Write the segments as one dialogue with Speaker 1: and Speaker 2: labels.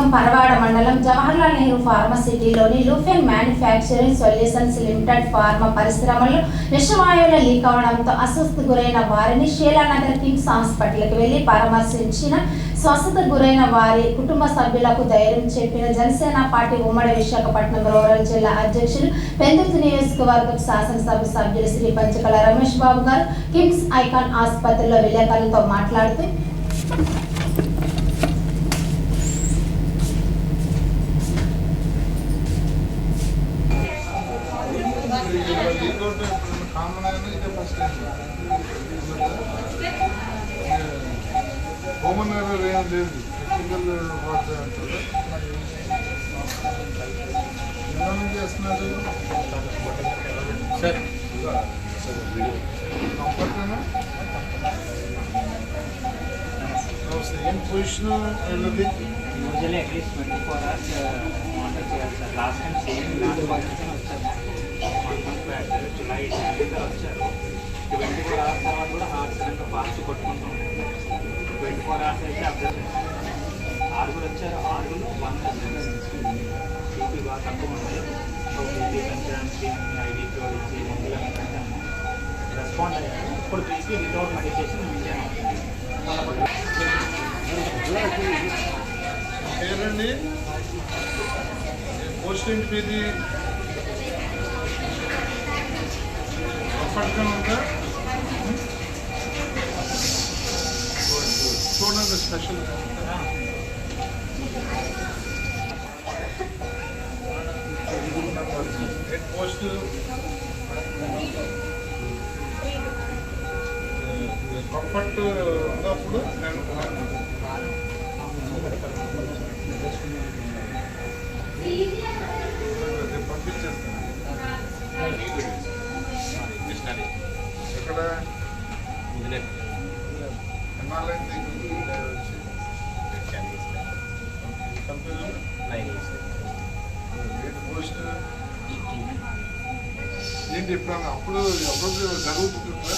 Speaker 1: నియోజకవర్గం పరవాడ మండలం Jawaharlal Nehru ఫార్మసిటీలోని Lufen manufacturing solutions limited pharma పరిశ్రమలో విషవాయువుల లీక్ అవడంతో అస్వస్థ గురైన వారిని షీలానగర్ కిమ్స్ హాస్పిటల్కి వెళ్ళి పరామర్శించిన స్వస్థత గురైన వారి కుటుంబ సభ్యులకు ధైర్యం చెప్పిన జనసేన పార్టీ ఉమ్మడి విశాఖపట్నం రూరల్ జిల్లా అధ్యక్షులు పెందుర్తి నియోజకవర్గ శాసనసభ సభ్యులు శ్రీ పంచకల రమేష్ బాబు గారు కిమ్స్ ఐకాన్ ఆసుపత్రిలో విలేకరులతో మాట్లాడుతూ
Speaker 2: కామన్ అయినా ఇదే ఫస్ట్ కామన్ ఎర్రర్ ఏం లేదు టెక్నికల్ ఎలా చేస్తున్నారు?
Speaker 3: సార్.
Speaker 2: కంఫర్టేనా సేమ్ పొజిషన్ వెళ్ళదు
Speaker 3: usually at least twenty four hours monitor చేయాలి sir. Last time same last July tenth వచ్చారు ట్వంటీ ఫోర్ అవర్స్ తర్వాత కూడా హార్ట్ సడన్గా ఫాస్ట్ కొట్టుకుంటూ ట్వంటీ ఫోర్ అవర్స్ అయితే అబ్జర్వ్ ఆరుగురు వచ్చారు ఆరుగురు వన్ బీపీ బాగా తక్కువ ఉంది సో బీపీ పెంచడానికి ఐడి రెస్పాండ్ అయ్యారు ఇప్పుడు బీపీ వితౌట్ మెడికేషన్ మెయింటైన్ అవుతుంది
Speaker 2: పేరండి. పోస్ట్ మీది? చూడండి స్పెషల్. పోస్ట్ కంఫర్ట్ ఉన్నప్పుడు నేను రేపు పంపించేస్తాను ఎక్కడ వచ్చి కంపెనీ ఏంటి పోస్ట్ ఏంటి ఎప్పుడన్నా అప్పుడు అప్పుడు జరుగుతుందా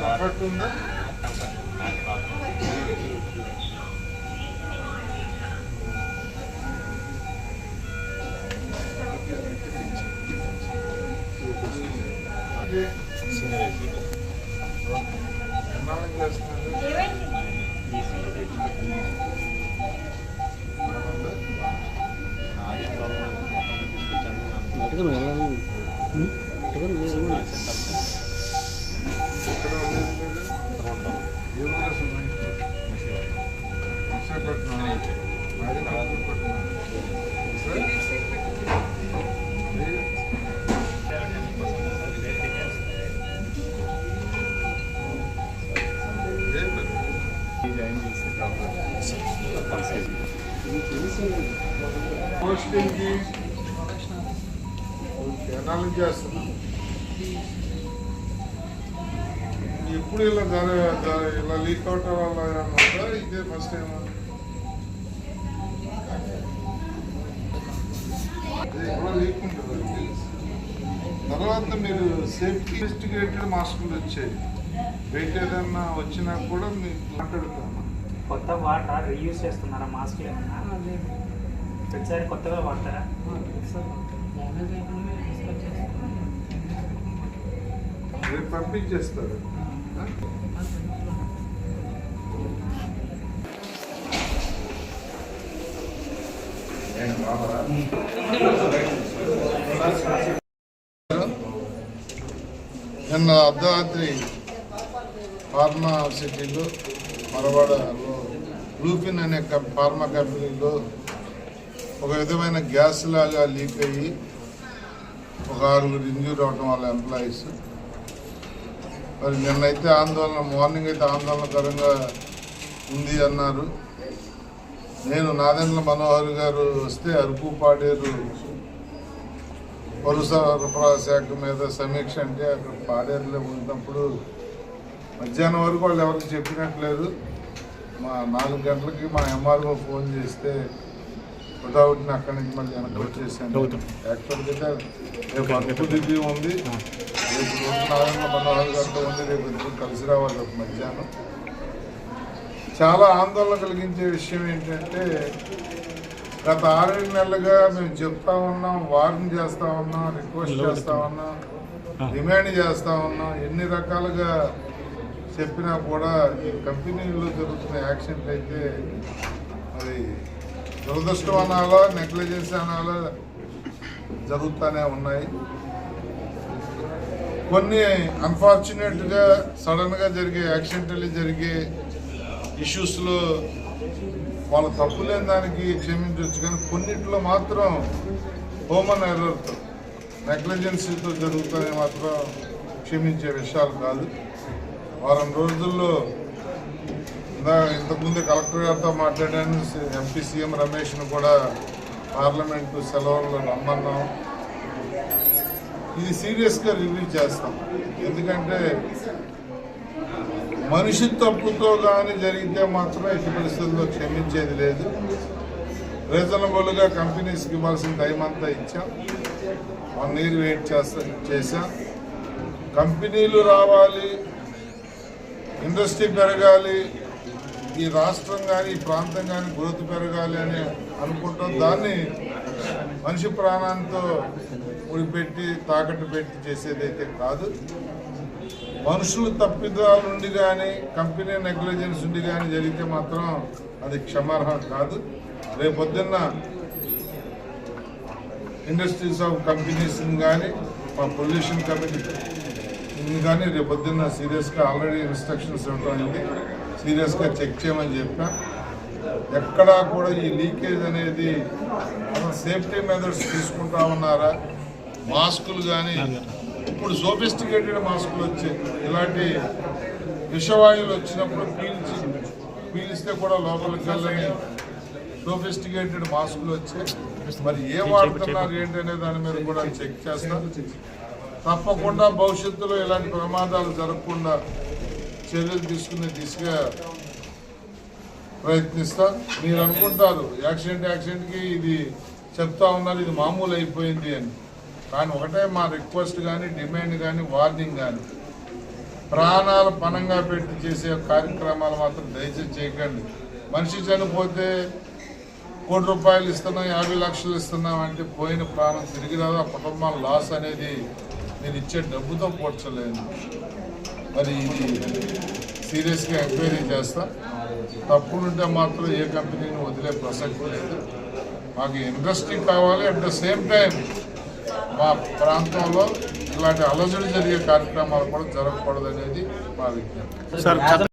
Speaker 2: కంఫర్ట్ ఉందా అదే ఎన్నాళ్ళకి చేస్తున్నారు ఏమన్నా?
Speaker 4: అటుకుని వెళ్ళాలి అటుకుని మీరు కూడా
Speaker 2: ఎక్కడ ఉండేది మీరు? ఏ ఊరు అసలు మీ? విశాఖపట్నం. మాది కాకపట్నం. సార్? ఏ? ఏ మరి? పోస్ట్ ఏంటి? చేస్తున్నా ఎప్పుడు ఇలా జర జర- ఇలా లీక్ అవటం వల్ల ఇదే ఫస్ట్ టైం కూడా లీక్ ఉంటుంది తర్వాత మీరు సేఫ్టీ ఇన్వెస్టిగేటెడ్ మాస్కులు వచ్చాయి వెయిట్ ఏదన్నా వచ్చినా కూడా మీకు మాట్లాడుతాము
Speaker 3: కొత్త వాటర్ రీయూజ్ చేస్తున్నారా? మాస్క్ ఏమన్నా ప్రతిసారి కొత్తగా వాడతారా?
Speaker 2: రేపు పంపించేస్తారు? నిన్న అర్ధరాత్రి ఫార్మా సిటీలో మరవాడలో లూఫిన్ అనే ఫార్మా కంపెనీలో ఒక విధమైన గ్యాస్ లాగా లీక్ అయ్యి ఒక ఆరుగురు ఇంజూర్ అవడం వాళ్ళ ఎంప్లాయీస్. మరి నిన్నైతే ఆందోళన మార్నింగ్ అయితే ఆందోళనకరంగా ఉంది అన్నారు. నేను నాదెండ్ల మనోహర్ గారు వస్తే అరుపు పాడేరు పౌర సరఫరా శాఖ మీద సమీక్ష అంటే అక్కడ పాడేరులో ఉన్నప్పుడు మధ్యాహ్నం వరకు వాళ్ళు ఎవరికి చెప్పినట్లేదు. మా నాలుగు గంటలకి మా ఎంఆర్ఓ ఫోన్ చేస్తే హుటాహుటిని అక్కడి నుంచి మళ్ళీ వెనక్కి వచ్చేసాను. యాక్చువల్గా రేపు ఉంది. రేపు రోజు నారాయణ మనోహర్ గారితో ఉంది. రేపు ఇద్దరు కలిసి రావాలి మధ్యాహ్నం. చాలా ఆందోళన కలిగించే విషయం ఏంటంటే గత ఆరేడు నెలలుగా మేము చెప్తా ఉన్నాం వార్న్ చేస్తా ఉన్నాం రిక్వెస్ట్ చేస్తా ఉన్నాం డిమాండ్ చేస్తా ఉన్నాం. ఎన్ని రకాలుగా చెప్పినా కూడా ఈ కంపెనీల్లో జరుగుతున్న యాక్సిడెంట్ అయితే అది దురదృష్టం అనాలా నెగ్లిజెన్స్ అనాలా జరుగుతూనే ఉన్నాయి. కొన్ని అన్ఫార్చునేట్గా సడన్గా జరిగే యాక్సిడెంటలీ జరిగే ఇష్యూస్లో వాళ్ళ తప్పు లేని దానికి క్షమించవచ్చు. కానీ కొన్నిట్లో మాత్రం హోమన్ ఎర్రర్తో నెగ్లిజెన్సీతో జరుగుతాయి మాత్రం క్షమించే విషయాలు కాదు. వారం రోజుల్లో ఇంతకుముందు కలెక్టర్ గారితో మాట్లాడాను ఎంపీ సీఎం రమేష్ను కూడా పార్లమెంటు సెలవుల్లో రమ్మన్నాం. ఇది సీరియస్గా రివ్యూ చేస్తాం. ఎందుకంటే మనిషి తప్పుతో కానీ జరిగితే మాత్రం ఇటు పరిస్థితుల్లో క్షమించేది లేదు. రీజనబుల్గా కంపెనీస్కి ఇవ్వాల్సిన టైం అంతా ఇచ్చాం. వన్ ఇయర్ వెయిట్ చేస్తా చేశాం. కంపెనీలు రావాలి ఇండస్ట్రీ పెరగాలి ఈ రాష్ట్రం కానీ ఈ ప్రాంతం కానీ గ్రోత్ పెరగాలి అని అనుకుంటాం దాన్ని మనిషి ప్రాణాంతో ముడిపెట్టి తాకట్టు పెట్టి చేసేదైతే కాదు. మనుషులు తప్పిదాలు ఉండి కానీ కంపెనీ నెగ్లిజెన్స్ ఉండి కానీ జరిగితే మాత్రం అది క్షమార్హం కాదు. రేపొద్దున్న ఇండస్ట్రీస్ ఆఫ్ కంపెనీస్ని కానీ మా పొల్యూషన్ కమిటీ ఇది కానీ రేపొద్దున్న సీరియస్గా ఆల్రెడీ ఇన్స్ట్రక్షన్స్ ఇవ్వడం సీరియస్గా చెక్ చేయమని చెప్పా. ఎక్కడా కూడా ఈ లీకేజ్ అనేది మనం సేఫ్టీ మెథడ్స్ తీసుకుంటా ఉన్నారా? మాస్కులు కానీ ఇప్పుడు సోఫిస్టికేటెడ్ మాస్కులు వచ్చాయి. ఇలాంటి విషవాయువులు వచ్చినప్పుడు పీల్చి పీలిస్తే కూడా లోపలికి వెళ్ళని సోఫిస్టికేటెడ్ మాస్కులు వచ్చాయి. మరి ఏ వాడుతున్నారు ఏంటనే దాని మీద కూడా చెక్ చేస్తారు తప్పకుండా భవిష్యత్తులో ఇలాంటి ప్రమాదాలు జరగకుండా చర్యలు తీసుకునే దిశగా ప్రయత్నిస్తాం. మీరు అనుకుంటారు యాక్సిడెంట్ యాక్సిడెంట్కి ఇది చెప్తా ఉన్నారు ఇది మామూలు అయిపోయింది అని. కానీ ఒకటే మా రిక్వెస్ట్ కానీ డిమాండ్ కానీ వార్నింగ్ కానీ ప్రాణాలు పణంగా పెట్టి చేసే కార్యక్రమాలు మాత్రం దయచేసి చేయకండి. మనిషి చనిపోతే కోటి రూపాయలు ఇస్తున్నాం యాభై లక్షలు ఇస్తున్నాం అంటే పోయిన ప్రాణం తిరిగి రాదు ఆ కుటుంబం లాస్ అనేది మీరు ఇచ్చే డబ్బుతో పోడ్చలేను. మరి ఇది సీరియస్గా ఎంక్వైరీ చేస్తా. తప్పులుంటే మాత్రం ఏ కంపెనీని వదిలే ప్రసక్తి లేదు. మాకు ఇండస్ట్రీ కావాలి. అట్ ద సేమ్ టైం మా ప్రాంతంలో ఇలాంటి అలజడి జరిగే కార్యక్రమాలు కూడా జరగకూడదు అనేది మా విజ్ఞప్తి.